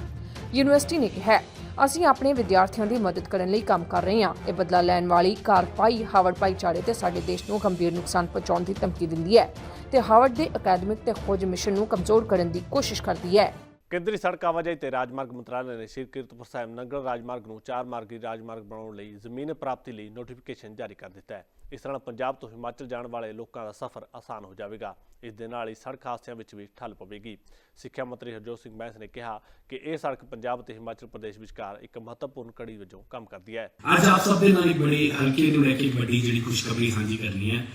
ਯੂਨੀਵਰਸਿਟੀ ਨੇ ਕਿਹਾ ਅਸੀਂ ਆਪਣੇ ਵਿਦਿਆਰਥੀਆਂ ਦੀ ਮਦਦ ਕਰਨ ਲਈ ਕੰਮ ਕਰ ਰਹੇ ਹਾਂ। ਇਹ ਬਦਲਾ ਲੈਣ ਵਾਲੀ ਕਾਰਵਾਈ ਹਾਵਰਡ ਭਾਈਚਾਰੇ ਤੇ ਸਾਡੇ ਦੇਸ਼ ਨੂੰ ਗੰਭੀਰ ਨੁਕਸਾਨ ਪਹੁੰਚਾਉਣ ਦੀ ਧਮਕੀ ਦਿੰਦੀ ਹੈ ਤੇ ਹਾਵਰਡ ਦੇ ਅਕੈਡਮਿਕ ਤੇ ਖੋਜ ਮਿਸ਼ਨ ਨੂੰ ਕਮਜ਼ੋਰ ਕਰਨ ਦੀ ਕੋਸ਼ਿਸ਼ ਕਰਦੀ ਹੈ। ਕੇਂਦਰੀ ਸੜਕ ਆਵਾਜਾਈ ਤੇ ਰਾਜਮਾਰਗ ਮੰਤਰਾਲੇ ਨੇ ਸ਼੍ਰੀ ਕੀਰਤਪੁਰ ਸਾਹਿਬ ਨਗਰ ਰਾਜਮਾਰਗ ਨੂੰ ਚਾਰ ਮਾਰਗੀ ਰਾਜਮਾਰਗ ਬਣਾਉਣ ਲਈ ਜ਼ਮੀਨ ਪ੍ਰਾਪਤੀ ਲਈ ਨੋਟੀਫਿਕੇਸ਼ਨ ਜਾਰੀ ਕਰ ਦਿੱਤਾ ਹੈ। ਇਸ ਨਾਲ ਪੰਜਾਬ ਤੋਂ ਹਿਮਾਚਲ ਜਾਣ ਵਾਲੇ ਲੋਕਾਂ ਦਾ ਸਫ਼ਰ ਆਸਾਨ ਹੋ ਜਾਵੇਗਾ। ਇਸ ਦੇ ਨਾਲ ਹੀ ਸੜਕ ਹਾਦਸਿਆਂ ਵਿੱਚ ਵੀ ਠੱਲ ਪਵੇਗੀ। ਸਿੱਖਿਆ ਮੰਤਰੀ ਹਰਜੋਤ ਸਿੰਘ ਬੈਂਸ ਨੇ ਕਿਹਾ ਕਿ ਇਹ ਸੜਕ ਪੰਜਾਬ ਤੇ ਹਿਮਾਚਲ ਪ੍ਰਦੇਸ਼ ਵਿਚਕਾਰ ਇੱਕ ਮਹੱਤਵਪੂਰਨ ਕੜੀ ਵਜੋਂ ਕੰਮ ਕਰਦੀ ਹੈ। ਅੱਜ ਆਪ ਸਭ ਦੇ ਨਾਲ ਇੱਕ ਬੜੀ ਹਲਕੇ ਨੂੰ ਲੈ ਕੇ ਵੱਡੀ ਜਿਹੜੀ ਖੁਸ਼ਖਬਰੀ ਸਾਂਝੀ ਕਰਨੀ ਹੈ।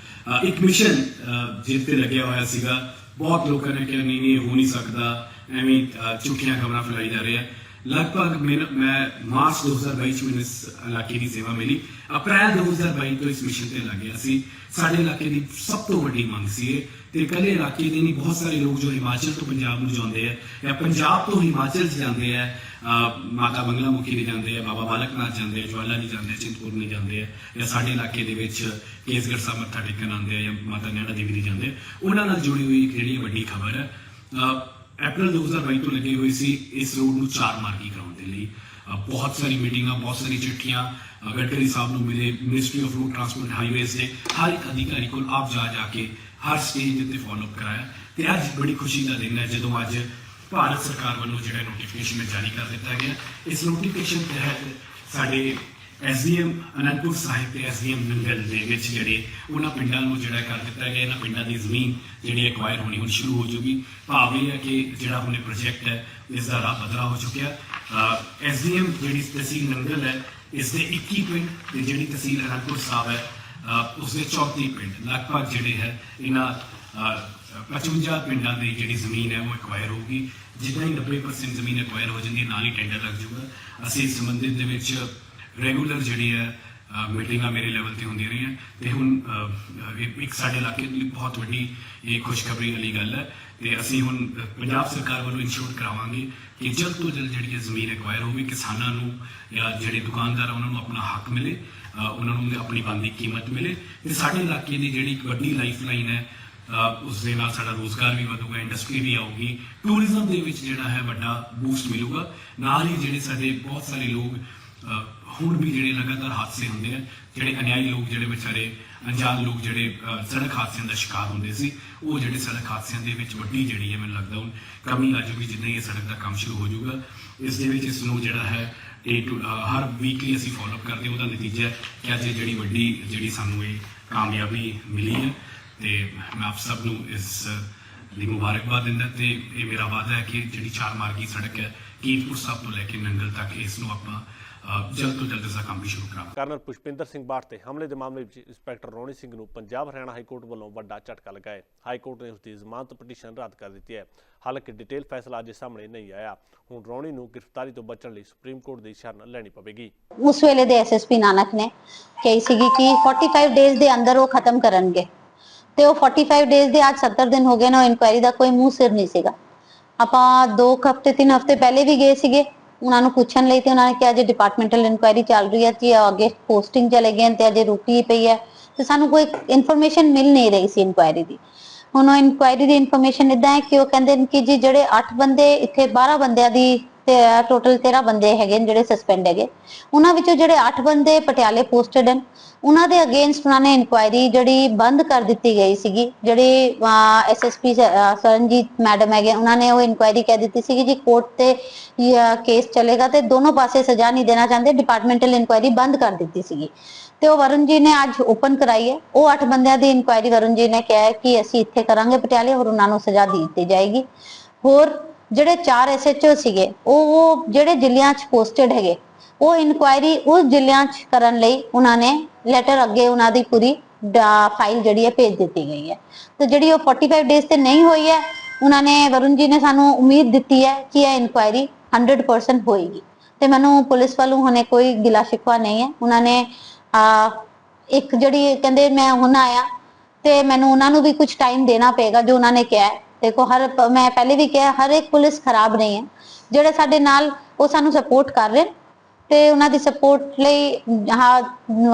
ਇੱਕ ਮਿਸ਼ਨ ਜਿਸ ਤੇ ਲੱਗਿਆ ਹੋਇਆ ਸੀਗਾ। ਬਹੁਤ ਲੋਕਾਂ ਨੇ ਕਿਹਾ, ਨਹੀਂ ਇਹ ਹੋ ਨਹੀਂ ਸਕਦਾ। ਐਵੇਂ ਝੂਠੀਆਂ ਖਬਰਾਂ ਫੈਲਾਈ ਜਾ ਰਹੀਆਂ ਲਗਭਗ ਮੇਰਾ- ਮੈਂ ਮਾਰਚ 2022 ਚ ਮੈਨੂੰ ਇਸ ਇਲਾਕੇ ਦੀ ਸੇਵਾ ਮਿਲੀ। ਅਪ੍ਰੈਲ 2022 ਤੋਂ ਇਸ ਮਿਸ਼ਨ ਤੇ ਲੱਗ ਗਿਆ ਸੀ। ਸਾਡੇ ਇਲਾਕੇ ਦੀ ਸਭ ਤੋਂ ਵੱਡੀ ਮੰਗ ਸੀ ਇਹ। ਤੇ ਕੱਲੇ ਇਲਾਕੇ ਦੇ ਨਹੀਂ, ਬਹੁਤ ਸਾਰੇ ਲੋਕ ਜੋ ਹਿਮਾਚਲ ਤੋਂ ਪੰਜਾਬ ਨੂੰ ਜਾਂਦੇ ਆ ਜਾਂ ਪੰਜਾਬ ਤੋਂ ਹਿਮਾਚਲ ਚ ਜਾਂਦੇ ਆ ਮਾਤਾ ਬੰਗਲਾ ਮੁਖੀ ਵੀ ਜਾਂਦੇ ਆ, ਬਾਬਾ ਬਾਲਕ ਨਾਥ ਜਾਂਦੇ ਆ ਜਵਾਲਾ ਨਹੀਂ ਜਾਂਦੇ ਚਿੰਤਪੁਰ ਨਹੀਂ ਜਾਂਦੇ ਆ, ਜਾਂ ਸਾਡੇ ਇਲਾਕੇ ਦੇ ਵਿੱਚ ਕੇਸਗੜ੍ਹ ਸਾਹਿਬ ਮੱਥਾ ਟੇਕਣ ਆਉਂਦੇ ਆ ਜਾਂ ਮਾਤਾ ਨੈਣਾ ਦੇਵੀ ਦੀ ਜਾਂਦੇ ਉਹਨਾਂ ਨਾਲ ਜੁੜੀ ਹੋਈ ਇੱਕ ਜਿਹੜੀ ਵੱਡੀ ਖਬਰ ਹੈ ਅਪ੍ਰੈਲ 2022 ਤੋਂ ਲੱਗੇ ਹੋਏ ਸੀ, ਇਸ ਰੋਡ ਨੂੰ ਚਾਰ ਮਾਰਗੀ ਕਰਾਉਣ ਦੇ ਲਈ। ਬਹੁਤ ਸਾਰੀ ਮੀਟਿੰਗਾਂ ਬਹੁਤ ਸਾਰੀ ਚਿੱਠੀਆਂ ਗਡਕਰੀ ਸਾਹਿਬ ਨੂੰ ਮਿਲੇ ministry of road transport highways ਨੇ, ਹਰ ਇੱਕ ਅਧਿਕਾਰੀ ਕੋਲ ਆਪ ਜਾ ਜਾ ਕੇ ਹਰ ਸਟੇਜ ਦੇ ਉੱਤੇ ਫਾਲੋ ਅਪ ਕਰਾਇਆ। ਤੇ ਅੱਜ ਬੜੀ ਖੁਸ਼ੀ ਦਾ ਦਿਨ ਹੈ, ਜਦੋਂ ਅੱਜ ਭਾਰਤ ਸਰਕਾਰ ਵੱਲੋਂ ਜਿਹੜਾ ਨੋਟੀਫਿਕੇਸ਼ਨ ਜਾਰੀ ਕਰ ਦਿੱਤਾ ਗਿਆ। ਇਸ ਨੋਟੀਫਿਕੇਸ਼ਨ ਤਹਿਤ ਸਾਡੇ ਐਸਡੀਐਮ ਅਨੰਦਪੁਰ ਸਾਹਿਬ ਤੇ ਐਸਡੀਐਮ ਨੰਗਲ ਦੇ ਵਿੱਚ ਜਿਹੜੇ ਉਹਨਾਂ ਪਿੰਡਾਂ ਨੂੰ ਜਿਹੜਾ ਕਰ ਦਿੱਤਾ ਗਿਆ ਇਹਨਾਂ ਪਿੰਡਾਂ ਦੀ ਜ਼ਮੀਨ ਜਿਹੜੀ ਐਕਵਾਇਰ ਹੋਣੀ ਹੁਣ ਸ਼ੁਰੂ ਹੋ ਜੂਗੀ ਭਾਵ ਇਹ ਹੈ ਕਿ ਜਿਹੜਾ ਆਪਣੇ ਪ੍ਰੋਜੈਕਟ ਹੈ ਇਸ ਦਾ ਰਾਹ ਬਦਲਾ ਹੋ ਚੁੱਕਿਆ। ਐਸਡੀਐਮ ਜਿਹੜੀ ਤਹਿਸੀਲ ਨੰਗਲ ਹੈ ਇਸ ਦੇ 21 ਪਿੰਡ ਤੇ ਜਿਹੜੀ ਤਹਿਸੀਲ ਅਨੰਦਪੁਰ ਸਾਹਿਬ ਹੈ ਅਹ, ਉਸ ਦੇ 34 ਪਿੰਡ ਲਗਭਗ ਜਿਹੜੇ ਹੈ ਇਹਨਾਂ ਅਹ, 55 ਪਿੰਡਾਂ ਦੀ ਜਿਹੜੀ ਜ਼ਮੀਨ ਹੈ ਉਹ ਐਕਵਾਇਰ ਹੋਊਗੀ। ਜਿੱਦਾਂ ਹੀ 90% ਜ਼ਮੀਨ ਐਕਵਾਇਰ ਹੋ ਜਾਂਦੀ ਹੈ ਨਾਲ ਹੀ ਟੈਂਡਰ ਲੱਗ ਜਾਊਗਾ। ਅਸੀਂ ਇਸ ਸੰਬੰਧਿਤ ਦੇ ਵਿੱਚ ਰੈਗੂਲਰ ਜਿਹੜੀ ਹੈ ਮੀਟਿੰਗਾਂ ਮੇਰੇ ਲੈਵਲ ਤੇ ਹੁੰਦੀਆਂ ਰਹੀਆਂ। ਤੇ ਹੁਣ ਇੱਕ ਸਾਡੇ ਇਲਾਕੇ ਲਈ ਬਹੁਤ ਵੱਡੀ ਇਹ ਖੁਸ਼ਖਬਰੀ ਵਾਲੀ ਗੱਲ ਹੈ। ਤੇ ਅਸੀਂ ਹੁਣ ਪੰਜਾਬ ਸਰਕਾਰ ਵੱਲੋਂ ਇਨਸ਼ੋਰ ਕਰਾਵਾਂਗੇ ਕਿ ਜਲਦ ਤੋਂ ਜਲਦ ਜਿਹੜੀ ਇਹ ਜ਼ਮੀਨ ਐਕਵਾਇਰ ਹੋਵੇ ਕਿਸਾਨਾਂ ਨੂੰ ਜਾਂ ਜਿਹੜੇ ਦੁਕਾਨਦਾਰ ਆ, ਉਹਨਾਂ ਨੂੰ ਆਪਣਾ ਹੱਕ ਮਿਲੇ ਉਹਨਾਂ ਨੂੰ ਆਪਣੀ ਬਣਦੀ ਕੀਮਤ ਮਿਲੇ। ਤੇ ਸਾਡੇ ਇਲਾਕੇ ਦੀ ਜਿਹੜੀ ਇੱਕ ਵੱਡੀ ਲਾਈਫਲਾਈਨ ਹੈ ਉਸ ਦੇ ਨਾਲ ਸਾਡਾ ਰੋਜ਼ਗਾਰ ਵੀ ਵਧੂਗਾ ਇੰਡਸਟਰੀ ਵੀ ਆਊਗੀ। ਟੂਰਿਜ਼ਮ ਦੇ ਵਿੱਚ ਜਿਹੜਾ ਹੈ ਵੱਡਾ ਬੂਸਟ ਮਿਲੂਗਾ। ਨਾਲ ਹੀ ਜਿਹੜੇ ਸਾਡੇ ਬਹੁਤ ਸਾਰੇ ਲੋਕ ਅਹ, ਹੁਣ ਵੀ ਜਿਹੜੇ ਲਗਾਤਾਰ ਹਾਦਸੇ ਹੁੰਦੇ ਆ ਜਿਹੜੇ ਅਨਿਆਈ ਲੋਕ ਜਿਹੜੇ ਵਿਚਾਰੇ ਅਣਜਾਣ ਲੋਕ ਜਿਹੜੇ ਸੜਕ ਹਾਦਸਿਆਂ ਦਾ ਸ਼ਿਕਾਰ ਹੁੰਦੇ ਸੀ ਉਹ ਜਿਹੜੇ ਸੜਕ ਹਾਦਸਿਆਂ ਦੇ ਵਿੱਚ ਵੱਡੀ ਜਿਹੜੀ ਹੈ ਮੈਨੂੰ ਲੱਗਦਾ ਹੁਣ ਕਮੀ ਆ ਜੂਗੀ ਜਿੰਨਾ ਹੀ ਇਹ ਸੜਕ ਦਾ ਕੰਮ ਸ਼ੁਰੂ ਹੋ ਜਾਊਗਾ ਇਸ ਦੇ ਵਿੱਚ ਇਸ ਨੂੰ ਜਿਹੜਾ ਹੈ ਇਹ ਟੂ- ਹਰ ਵੀਕਲੀ ਅਸੀਂ ਫਾਲੋ ਅਪ ਕਰਦੇ ਹਾਂ। ਉਹਦਾ ਨਤੀਜਾ ਹੈ ਕਿ ਅੱਜ ਇਹ ਜਿਹੜੀ ਵੱਡੀ ਜਿਹੜੀ ਸਾਨੂੰ ਇਹ ਕਾਮਯਾਬੀ ਮਿਲੀ ਹੈ ਤੇ ਮੈਂ ਆਪ ਸਭ ਨੂੰ ਇਸ ਦੀ ਮੁਬਾਰਕਬਾਦ ਦਿੰਦਾ ਤੇ ਇਹ ਮੇਰਾ ਵਾਅਦਾ ਹੈ ਕਿ ਜਿਹੜੀ ਚਾਰ ਮਾਰਗੀ ਸੜਕ ਹੈ ਕੀਰਤਪੁਰ ਸਾਹਿਬ ਤੋਂ ਲੈ ਕੇ ਨੰਗਲ ਤੱਕ ਇਸ ਨੂੰ ਆਪਾਂ ਜਲਦ ਤੋਂ ਜਲਦ ਇਸ ਦਾ ਕੰਮ ਵੀ ਸ਼ੁਰੂ ਕਰਾਵਾਂਗੇ। ਕਰਨਲ ਪੁਸ਼ਪਿੰਦਰ ਸਿੰਘ ਬਾਠ ਤੇ ਹਮਲੇ ਦੇ ਮਾਮਲੇ ਵਿੱਚ ਇੰਸਪੈਕਟਰ ਰੋਣੀ ਸਿੰਘ ਨੂੰ ਪੰਜਾਬ ਹਰਿਆਣਾ ਹਾਈ ਕੋਰਟ ਵੱਲੋਂ ਵੱਡਾ ਝਟਕਾ ਲੱਗਾ ਹੈ। ਹਾਈ ਕੋਰਟ ਨੇ ਉਸ ਦੀ ਜ਼ਮਾਨਤ ਪਟੀਸ਼ਨ ਰੱਦ ਕਰ ਦਿੱਤੀ ਹੈ। ਹਾਲਾਂਕਿ ਡਿਟੇਲ ਫੈਸਲਾ ਅਜੇ ਸਾਹਮਣੇ ਨਹੀਂ ਆਇਆ। ਹੁਣ ਰੋਣੀ ਨੂੰ ਗ੍ਰਿਫਤਾਰੀ ਤੋਂ ਬਚਣ ਲਈ ਸੁਪਰੀਮ ਕੋਰਟ ਦੀ ਸ਼ਰਨ ਲੈਣੀ ਪਵੇਗੀ। ਉਸ ਵੇਲੇ ਦੇ ਐਸਐਸਪੀ ਨਾਨਕ ਨੇ ਕਹੀ ਸੀਗੀ ਕਿ 45 ਡੇਜ਼ ਦੇ ਅੰਦਰ ਉਹ ਖਤਮ ਕਰਨਗੇ। ਤੇ ਉਹ 45 ਡੇਜ਼ ਦੇ ਅੱਜ 70 ਦਿਨ ਹੋ ਗਏ ਨਾ ਇਨਕੁਆਇਰੀ ਦਾ ਕੋਈ ਮੂੰਹ ਸਿਰ ਨਹੀਂ ਸੀਗਾ। ਆਪਾਂ 2 ਹਫ਼ਤੇ 3 ਹਫ਼ਤੇ ਪਹਿਲੇ ਵੀ ਗਏ ਸੀਗੇ। ਉਹਨਾਂ ਨੂੰ ਪੁੱਛਣ ਲਈ ਤੇ ਉਹਨਾਂ ਨੇ ਕਿਹਾ ਜੇ ਡਿਪਾਰਟਮੈਂਟਲ ਇਨਕੁਆਇਰੀ ਚੱਲ ਰਹੀ ਹੈ ਤੇ ਅੱਗੇ ਪੋਸਟਿੰਗ ਚਲੇ ਗਏ ਤੇ ਅਜੇ ਰੁਕੀ ਪਈ ਹੈ। ਤੇ ਸਾਨੂੰ ਕੋਈ ਇਨਫੋਰਮੇਸ਼ਨ ਮਿਲ ਨਹੀਂ ਰਹੀ ਸੀ ਇਨਕੁਆਇਰੀ ਦੀ। ਹੁਣ ਉਹ ਇਨਕੁਆਇਰੀ ਦੀ ਇਨਫੋਰਮੇਸ਼ਨ ਇਦਾਂ ਹੈ ਕਿ ਉਹ ਕਹਿੰਦੇ ਨੇ ਕਿ ਜੀ ਜਿਹੜੇ 8 ਬੰਦੇ, ਇੱਥੇ 12 ਬੰਦਿਆਂ ਦੀ ਤੇ ਟੋਟਲ 13 ਬੰਦੇ ਹੈਗੇ ਨੇ ਜਿਹੜੇ ਸਸਪੈਂਡ ਹੈਗੇ। ਉਹਨਾਂ ਵਿੱਚੋਂ ਜਿਹੜੇ 8 ਬੰਦੇ ਪਟਿਆਲੇ ਪੋਸਟਡ ਹਨ, ਉਹਨਾਂ ਦੇ ਅਗੇਂਸਟ ਉਹਨਾਂ ਨੇ ਇਨਕੁਆਇਰੀ ਜਿਹੜੀ ਬੰਦ ਕਰ ਦਿੱਤੀ ਗਈ ਸੀਗੀ, ਜਿਹੜੀ ਐਸਐਸਪੀ ਸਰਨਜੀਤ ਮੈਡਮ ਹੈਗੇ, ਉਹਨਾਂ ਨੇ ਉਹ ਇਨਕੁਆਇਰੀ ਕਹਿ ਦਿੱਤੀ ਸੀਗੀ ਜੀ ਕੋਰਟ ਤੇ ਕੇਸ ਚੱਲੇਗਾ ਤੇ ਦੋਨੋਂ ਪਾਸੇ ਸਜ਼ਾ ਨਹੀਂ ਦੇਣਾ ਚਾਹੁੰਦੇ ਡਿਪਾਰਟਮੈਂਟਲ ਇਨਕੁਆਇਰੀ ਬੰਦ ਕਰ ਦਿੱਤੀ ਸੀਗੀ। ਤੇ ਉਹ ਵਰੁਣ ਜੀ ਨੇ ਅੱਜ ਓਪਨ ਕਰਾਈ ਹੈ। ਉਹ 8 ਬੰਦਿਆਂ ਦੀ ਇਨਕੁਆਇਰੀ ਵਰੁਣ ਜੀ ਨੇ ਕਿਹਾ ਕਿ ਅਸੀਂ ਇੱਥੇ ਕਰਾਂਗੇ ਪਟਿਆਲੇ ਔਰ ਉਹਨਾਂ ਨੂੰ ਸਜ਼ਾ ਦੇ ਦਿੱਤੀ ਜਾਏਗੀ। ਹੋਰ ਜਿਹੜੇ ਚਾਰ ਐਸਐਚਓ ਸੀਗੇ, ਉਹ ਉਹ ਜਿਹੜੇ ਜ਼ਿਲ੍ਹਿਆਂ 'ਚ ਪੋਸਟਡ ਹੈਗੇ, ਉਹ ਇਨਕੁਆਇਰੀ ਉਸ ਜ਼ਿਲ੍ਹਿਆਂ 'ਚ ਕਰਨ ਲਈ ਉਹਨਾਂ ਨੇ ਲੈਟਰ ਅੱਗੇ ਉਹਨਾਂ ਦੀ ਪੂਰੀ ਫਾਈਲ ਜਿਹੜੀ ਹੈ ਭੇਜ ਦਿੱਤੀ ਗਈ ਹੈ। ਤੇ ਜਿਹੜੀ ਉਹ 45 ਡੇਜ਼ ਤੇ ਨਹੀਂ ਹੋਈ ਹੈ, ਉਹਨਾਂ ਨੇ ਵਰੁਣ ਜੀ ਨੇ ਸਾਨੂੰ ਉਮੀਦ ਦਿੱਤੀ ਹੈ ਕਿ ਇਹ ਇਨਕੁਆਇਰੀ 100% ਹੋਏਗੀ। ਤੇ ਮੈਨੂੰ ਪੁਲਿਸ ਵੱਲੋਂ ਹੁਣੇ ਕੋਈ ਗਿਲਾ ਸ਼ਿਕਵਾ ਨਹੀਂ ਹੈ। ਉਹਨਾਂ ਨੇ ਇੱਕ ਜਿਹੜੀ ਕਹਿੰਦੇ ਮੈਂ ਹੁਣ ਆਇਆ, ਤੇ ਮੈਨੂੰ ਉਹਨਾਂ ਨੂੰ ਵੀ ਕੁਝ ਟਾਈਮ ਦੇਣਾ ਪਏਗਾ ਜੋ ਉਹਨਾਂ ਨੇ ਕਿਹਾ ਦੇਖੋ ਹਰ ਮੈਂ ਪਹਿਲੇ ਵੀ ਕਿਹਾ ਹਰ ਇੱਕ ਪੁਲਿਸ ਖਰਾਬ ਨਹੀਂ ਹੈ। ਜਿਹੜੇ ਸਾਡੇ ਨਾਲ ਉਹ ਸਾਨੂੰ ਸਪੋਰਟ ਕਰ ਰਹੇ ਨੇ। ਤੇ ਉਹਨਾਂ ਦੀ ਸਪੋਰਟ ਲਈ ਹਾਂ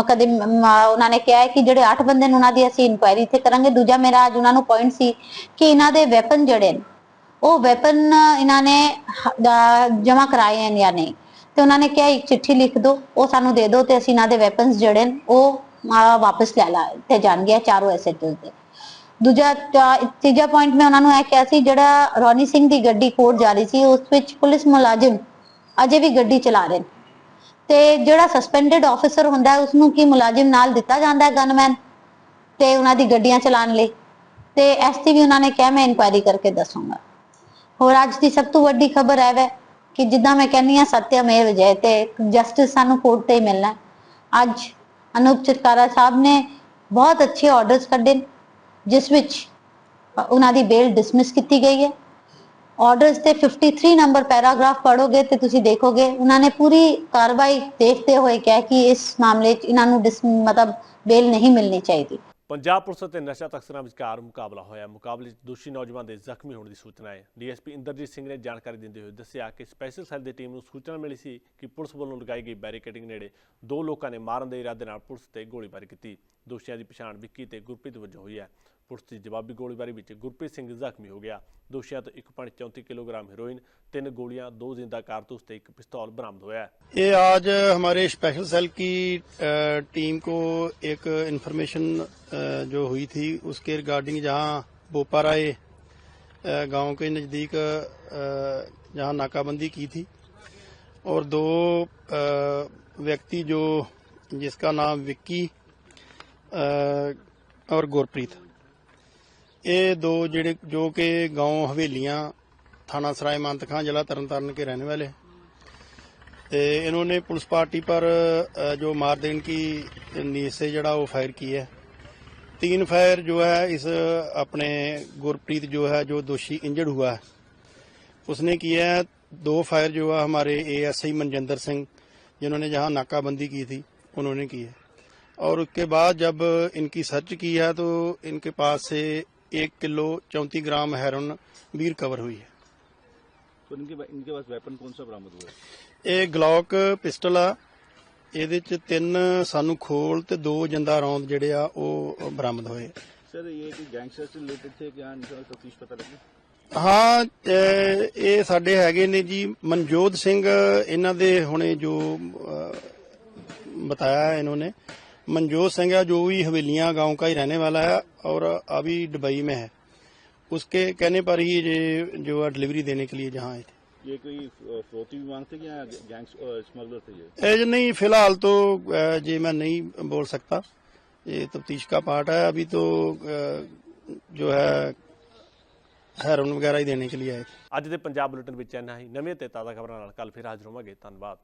ਕਦੇ ਉਹਨਾਂ ਨੇ ਕਿਹਾ ਕਿ ਜਿਹੜੇ 8 ਬੰਦੇ ਨੇ ਉਹਨਾਂ ਦੀ ਅਸੀਂ ਇਨਕੁਆਇਰੀ ਇੱਥੇ ਕਰਾਂਗੇ। ਦੂਜਾ ਮੇਰਾ ਅੱਜ ਉਹਨਾਂ ਨੂੰ ਪੁਆਇੰਟ ਸੀ ਕਿ ਇਹਨਾਂ ਦੇ ਵੈਪਨ ਜਿਹੜੇ ਨੇ ਉਹ ਵੈਪਨ ਇਹਨਾਂ ਨੇ ਜਮਾ ਕਰਾਏ ਹਨ ਜਾਂ ਨਹੀਂ। ਤੇ ਉਹਨਾਂ ਨੇ ਕਿਹਾ ਇੱਕ ਚਿੱਠੀ ਲਿਖ ਦਿਓ ਉਹ ਸਾਨੂੰ ਦੇ ਦਿਓ ਤੇ ਅਸੀਂ ਇਹਨਾਂ ਦੇ ਵੈਪਨਸ ਜਿਹੜੇ ਨੇ ਉਹ ਅਹ, ਵਾਪਸ ਲੈ ਲਾ ਤੇ ਜਾਣਗੇ ਚਾਰੋਂ ਐਸਐਚਓਸ ਦੇ ਦੂਜਾ ਤਾ- ਤੀਜਾ ਪੁਆਇੰਟ ਮੈਂ ਉਹਨਾਂ ਨੂੰ ਇਹ ਕਿਹਾ ਸੀ ਜਿਹੜਾ ਰੋਨੀ ਸਿੰਘ ਦੀ ਗੱਡੀ ਕੋਰਟ ਜਾ ਰਹੀ ਸੀ ਉਸ ਵਿੱਚ ਪੁਲਿਸ ਮੁਲਾਜ਼ਮ ਅਜੇ ਵੀ ਗੱਡੀ ਚਲਾ ਰਹੇ ਨੇ। ਤੇ ਜਿਹੜਾ ਸਸਪੈਂਡਡ ਆਫੀਸਰ ਹੁੰਦਾ ਹੈ ਉਸ ਨੂੰ ਕੀ ਮੁਲਾਜ਼ਮ ਨਾਲ ਦਿੱਤਾ ਜਾਂਦਾ ਹੈ ਗਨਮੈਨ ਤੇ ਉਹਨਾਂ ਦੀ ਗੱਡੀਆਂ ਚਲਾਉਣ ਲਈ? ਤੇ ਇਸ ਵੀ ਉਹਨਾਂ ਨੇ ਕਿਹਾ ਮੈਂ ਇਨਕੁਆਇਰੀ ਕਰਕੇ ਦੱਸੂਗਾ। ਹੋਰ ਅੱਜ ਦੀ ਸਭ ਤੋਂ ਵੱਡੀ ਖਬਰ ਹੈ ਵੈ ਕਿ ਜਿੱਦਾਂ ਮੈਂ ਕਹਿੰਨੀ ਆ ਸਤਿਅਮੇਵ ਵਿਜੈ ਤੇ ਜਸਟਿਸ ਸਾਨੂੰ ਕੋਰਟ ਤੇ ਹੀ ਮਿਲਣਾ ਹੈ। ਅੱਜ ਅਨੂਪ ਚਿਤਕਾਰਾ ਸਾਹਿਬ ਨੇ ਬਹੁਤ ਅੱਛੇ ਆਰਡਰਸ ਕੱਢੇ ਨੇ, ਜਿਸ ਵਿੱਚ ਉਹਨਾਂ ਦੀ ਬੇਲ ਡਿਸਮਿਸ ਕੀਤੀ ਗਈ ਹੈ। ਆਰਡਰਸ ਤੇ 53 ਨੰਬਰ ਪੈਰਾਗ੍ਰਾਫ ਪੜੋਗੇ ਤੇ ਤੁਸੀਂ ਦੇਖੋਗੇ, ਉਹਨਾਂ ਨੇ ਪੂਰੀ ਕਾਰਵਾਈ ਦੇਖਦੇ ਹੋਏ ਕਿਹਾ ਕਿ ਇਸ ਮਾਮਲੇ 'ਚ ਇਹਨਾਂ ਨੂੰ ਮਤਲਬ ਬੇਲ ਨਹੀਂ ਮਿਲਣੀ ਚਾਹੀਦੀ। ਪੰਜਾਬ ਪੁਲਿਸ ਅਤੇ ਨਸ਼ਾ ਤਸਕਰਾਂ ਵਿਚਕਾਰ ਮੁਕਾਬਲਾ ਹੋਇਆ। ਮੁਕਾਬਲੇ 'ਚ ਦੋਸ਼ੀ ਨੌਜਵਾਨ ਦੇ ਜ਼ਖਮੀ ਹੋਣ ਦੀ ਸੂਚਨਾ ਹੈ। ਡੀਐਸਪੀ ਇੰਦਰਜੀਤ ਸਿੰਘ ਨੇ ਜਾਣਕਾਰੀ ਦਿੰਦੇ ਹੋਏ ਦੱਸਿਆ ਕਿ ਸਪੈਸ਼ਲ ਸੈੱਲ ਦੀ ਟੀਮ ਨੂੰ ਸੂਚਨਾ ਮਿਲੀ ਸੀ ਕਿ ਪੁਲਿਸ ਵੱਲੋਂ ਲਗਾਈ ਗਈ ਬੈਰੀਕੇਡਿੰਗ ਨੇੜੇ ਦੋ ਲੋਕਾਂ ਨੇ ਮਾਰਨ ਦੇ ਇਰਾਦੇ ਨਾਲ ਪੁਲਿਸ ਤੇ ਗੋਲੀਬਾਰੀ ਕੀਤੀ। ਦੋਸ਼ੀਆਂ ਦੀ ਪਛਾਣ ਵਿੱਕੀ ਤੇ ਗੁਰਪ੍ਰੀਤ ਵਜੋਂ ਹੋਈ ਹੈ। ਪੁਲਿਸ ਦੀ ਜਵਾਬੀ ਗੋਲੀਬਾਰੀ ਵਿੱਚ ਗੁਰਪ੍ਰੀਤ ਸਿੰਘ ਜ਼ਖਮੀ ਹੋ ਗਿਆ ਦੋਸ਼ੀਆਂ ਤੋਂ 1.34 ਕਿਲੋਗ੍ਰਾਮ ਹੈਰੋਇਨ ਤਿੰਨ ਗੋਲੀਆਂ ਦੋ ਜ਼ਿੰਦਾ ਕਾਰਤੂਸ ਤੇ ਇੱਕ ਪਿਸਤੌਲ ਬਰਾਮਦ होया है ये आज हमारे स्पेशल सेल की अ, टीम को एक इंफॉर्मेशन अ, जो हुई थी उसके रिगार्डिंग जहां बोपाराय अ, गांव के नज़दीक अ, जहां नाकाबंदी की थी और दो अ, व्यक्ति जो जिसका नाम विक्की अ, और गुरप्रीत ਇਹ ਦੋ ਜਿਹੜੇ ਜੋ ਕਿ गांव हवेलियां थाना सराय मानतखां जिला तरन तारण के रहने वाले हैं ਤੇ इन्होंने पुलिस पार्टी पर अ, जो मार देने की नीयत से जड़ा वो फायर की है तीन फायर जो है इस अपने गुरप्रीत जो है जो दोषी इंजर्ड हुआ है उसने किया है दो फायर जो है हमारे एएसआई मनजिंदर सिंह जिन्होंने जहां नाकाबंदी की थी उन्होंने की है और उसके बाद जब इनकी सर्च की है तो इनके पास से एक किलो चौंतीस ग्राम हेरोइन भी रिकवर हुई है तो इनके इनके पास वेपन कौन सा बरामद हुआ है ਇਹ ਗਲੌਕ ਪਿਸਟਲ ਆ ਇਹਦੇ ਚ ਤਿੰਨ ਸਾਨੂੰ ਖੋਲ ਤੇ ਦੋ ਜਿੰਦਾ ਰੌਂਦ ਜਿਹੜੇ ਆ ਉਹ ਬਰਾਮਦ ਹੋਏ सर ये कोई गैंगस्टर से रिलेटेड थे क्या इनका तफ्तीश पता लगी ਹਾਂ ਇਹ ਇਹ ਸਾਡੇ ਹੈਗੇ ਨੇ ਜੀ ਮਨਜੋਤ ਸਿੰਘ ਇਹਨਾਂ ਦੇ ਹੁਣੇ ਜੋ ਅ, बताया है منجوت سنگھ ہے جو بھی حویلیاں گاؤں کا ہی رہنے والا ہے اور ابھی دبئی میں ہے۔ اس کے کہنے پر ہی یہ جو ڈلیوری دینے کے لیے جہاں آئے تھے۔ یہ کوئی جی، نہیں فی الحال تو یہ جی، میں نہیں بول سکتا۔ یہ تفتیش کا پارٹ ہے۔ ابھی تو جو ہے ਹੈਰਨ ਵਗੈਰਾ ਹੀ ਦੇਣੇ ਲਈ ਆਏ ਅੱਜ ਦੇ ਪੰਜਾਬ ਬੁਲੇਟਿਨ ਵਿੱਚ ਇੰਨਾ ਹੀ ਨਵੇਂ ਤੇ ਤਾਜ਼ਾ ਖਬਰਾਂ ਨਾਲ ਕੱਲ ਫਿਰ ਹਾਜ਼ਰ ਹੋਵਾਂਗੇ ਧੰਨਵਾਦ